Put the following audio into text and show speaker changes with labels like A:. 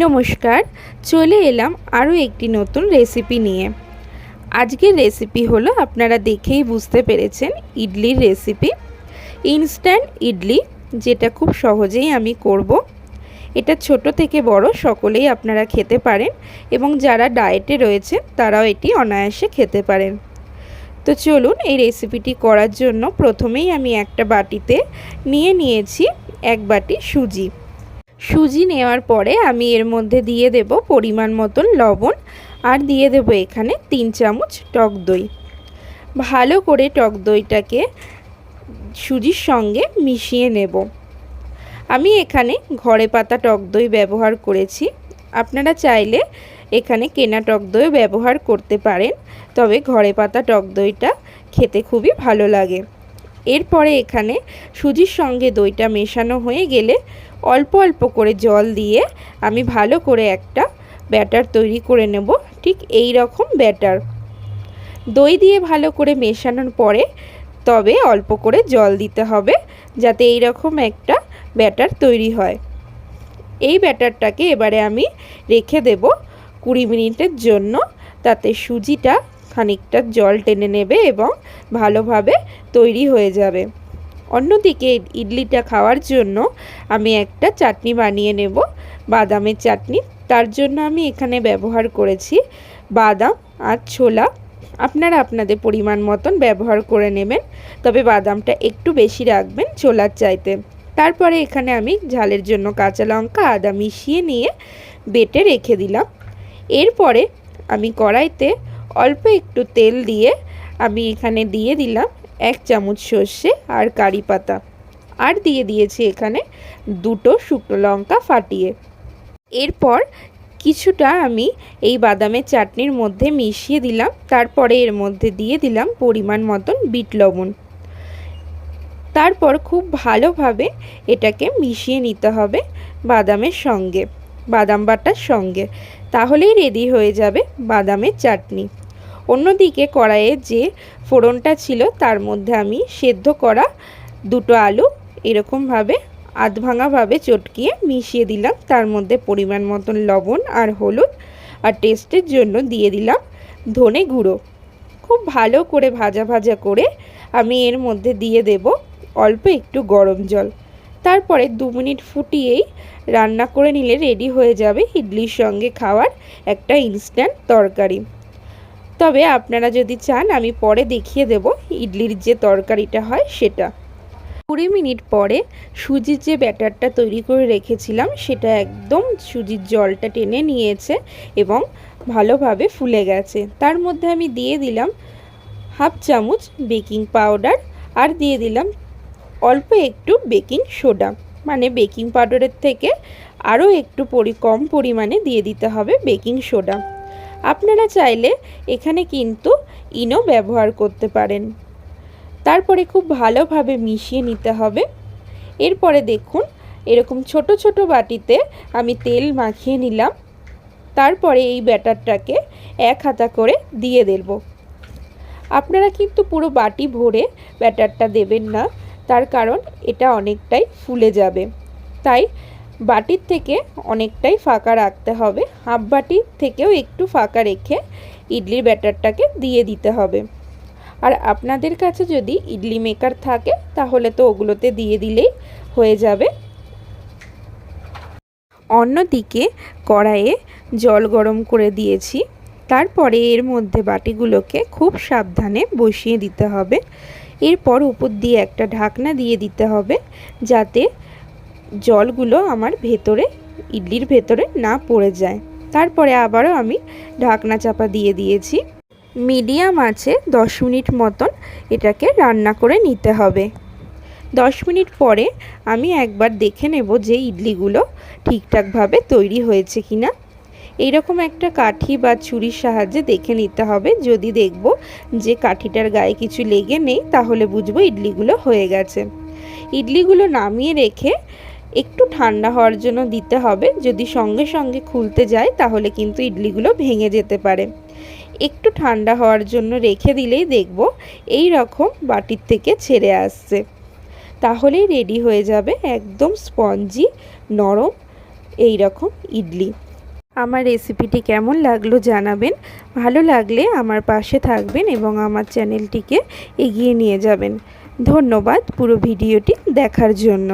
A: নমস্কার, চলে এলাম আরও একটি নতুন রেসিপি নিয়ে। আজকের রেসিপি হলো আপনারা দেখেই বুঝতে পেরেছেন ইডলির রেসিপি ইনস্ট্যান্ট ইডলি, যেটা খুব সহজেই আমি করব। এটা ছোট থেকে বড়, সকলেই আপনারা খেতে পারেন এবং যারা ডায়েটে রয়েছে, তারাও এটি অনায়াসে খেতে পারেন। তো চলুন এই রেসিপিটি করার জন্য প্রথমেই আমি একটা বাটিতে নিয়ে নিয়েছি এক বাটি সুজি। সুজি নেওয়ার পরে আমি এর মধ্যে দিয়ে দেব পরিমাণ মতন লবণ আর দিয়ে দেব এখানে তিন চামচ টক দই। ভালো করে টক দইটাকে সুজির সঙ্গে মিশিয়ে নেব। আমি এখানে ঘরে পাতা টক দই ব্যবহার করেছি। আপনারা চাইলে এখানে কেনা টক দই ব্যবহার করতে পারেন, তবে ঘরে পাতা টক দইটা খেতে খুবই ভালো লাগে। এরপরে এখানে সুজির সঙ্গে দইটা মেশানো হয়ে গেলে অল্প অল্প করে জল দিয়ে আমি ভালো করে একটা ব্যাটার তৈরি করে নেব। ঠিক এই রকম ব্যাটার। দই দিয়ে ভালো করে মেশানোর পরে তবে অল্প করে জল দিতে হবে যাতে এই রকম একটা ব্যাটার তৈরি হয়। এই ব্যাটারটাকে এবারে আমি রেখে দেব কুড়ি মিনিটের জন্য। তাতে সুজিটা খানিকটা জল টেনে নেবে এবং ভালোভাবে তৈরি হয়ে যাবে। অন্যদিকে ইডলিটা খাওয়ার জন্য আমি একটা চাটনি বানিয়ে নেব, বাদামের চাটনি। তার জন্য আমি এখানে ব্যবহার করেছি বাদাম আর ছোলা। আপনারা আপনাদের পরিমাণ মতন ব্যবহার করে নেবেন, তবে বাদামটা একটু বেশি রাখবেন ছোলার চাইতে। তারপরে এখানে আমি ঝালের জন্য কাঁচা লঙ্কা, আদা মিশিয়ে নিয়ে বেটে রেখে দিলাম। এরপরে আমি কড়াইতে অল্প একটু তেল দিয়ে আমি এখানে দিয়ে দিলাম এক চামচ সর্ষে আর কারি পাতা। আর দিয়ে দিয়েছি এখানে দুটো শুকনো লঙ্কা ফাটিয়ে। এরপর কিছুটা আমি এই বাদামের চাটনির মধ্যে মিশিয়ে দিলাম। তারপরে এর মধ্যে দিয়ে দিলাম পরিমাণ মতন বিট লবণ। তারপর খুব ভালোভাবে এটাকে মিশিয়ে নিতে হবে বাদামের সঙ্গে, বাদাম বাটার সঙ্গে। তাহলেই রেডি হয়ে যাবে বাদামের চাটনি। অন্যদিকে কড়াইয়ে যে ফোড়নটা ছিল তার মধ্যে আমি সেদ্ধ করা দুটো আলু এরকমভাবে আধ ভাঙাভাবে চটকিয়ে মিশিয়ে দিলাম। তার মধ্যে পরিমাণ মতন লবণ আর হলুদ আর টেস্টের জন্য দিয়ে দিলাম ধনে গুঁড়ো। খুব ভালো করে ভাজা ভাজা করে আমি এর মধ্যে দিয়ে দেব অল্প একটু গরম জল। তারপরে দু মিনিট ফুটিয়েই রান্না করে নিলে রেডি হয়ে যাবে ইডলির সঙ্গে খাওয়ার একটা ইনস্ট্যান্ট তরকারি। তবে আপনারা যদি চান, আমি পরে দেখিয়ে দেব ইডলির যে তরকারিটা হয় সেটা। কুড়ি মিনিট পরে সুজির যে ব্যাটারটা তৈরি করে রেখেছিলাম, সেটা একদম সুজির জলটা টেনে নিয়েছে এবং ভালোভাবে ফুলে গেছে। তার মধ্যে আমি দিয়ে দিলাম হাফ চামচ বেকিং পাউডার আর দিয়ে দিলাম অল্প একটু বেকিং সোডা। মানে বেকিং পাউডারের থেকে আরও একটু পরি, কম পরিমাণে দিয়ে দিতে হবে বেকিং সোডা। আপনারা চাইলে এখানে কিন্তু ইনো ব্যবহার করতে পারেন। তারপরে খুব ভালোভাবে মিশিয়ে নিতে হবে। এরপরে দেখুন, এরকম ছোট ছোট বাটিতে আমি তেল মাখিয়ে নিলাম। তারপরে এই ব্যাটারটাকে এক হাতা করে দিয়ে দেব। আপনারা কিন্তু পুরো বাটি ভরে ব্যাটারটা দেবেন না, তার কারণ এটা অনেকটাই ফুলে যাবে। তাই বাটির থেকে অনেকটাই ফাঁকা রাখতে হবে। হাফ বাটির থেকেও একটু ফাঁকা রেখে ইডলির ব্যাটারটাকে দিয়ে দিতে হবে। আর আপনাদের কাছে যদি ইডলি মেকার থাকে, তাহলে তো ওগুলোতে দিয়ে দিলেই হয়ে যাবে। অন্যদিকে কড়াইয়ে জল গরম করে দিয়েছি। তারপরে এর মধ্যে বাটিগুলোকে খুব সাবধানে বসিয়ে দিতে হবে। এরপর উপর দিয়ে একটা ঢাকনা দিয়ে দিতে হবে, যাতে জলগুলো আমার ভেতরে, ইডলির ভেতরে না পড়ে যায়। তারপরে আবারও আমি ঢাকনা চাপা দিয়ে দিয়েছি। মিডিয়াম আছে দশ মিনিট মতন এটাকে রান্না করে নিতে হবে। দশ মিনিট পরে আমি একবার দেখে নেব যে ইডলিগুলো ঠিকঠাকভাবে তৈরি হয়েছে কি না এইরকম একটা কাঠি বা ছুরির সাহায্যে দেখে নিতে হবে। যদি দেখব যে কাঠিটার গায়ে কিছু লেগে নেই, তাহলে বুঝব ইডলিগুলো হয়ে গেছে। ইডলিগুলো নামিয়ে রেখে একটু ঠান্ডা হওয়ার জন্য দিতে হবে। যদি সঙ্গে সঙ্গে খুলতে যায়, তাহলে কিন্তু ইডলিগুলো ভেঙে যেতে পারে। একটু ঠান্ডা হওয়ার জন্য রেখে দিলেই দেখব এই রকম বাটির থেকে ছেড়ে আসছে। তাহলেই রেডি হয়ে যাবে একদম স্পঞ্জি, নরম এই রকম ইডলি। আমার রেসিপিটি কেমন লাগল জানাবেন। ভালো লাগলে আমার পাশে থাকবেন এবং আমার চ্যানেলটিকে এগিয়ে নিয়ে যাবেন। ধন্যবাদ পুরো ভিডিওটি দেখার জন্য।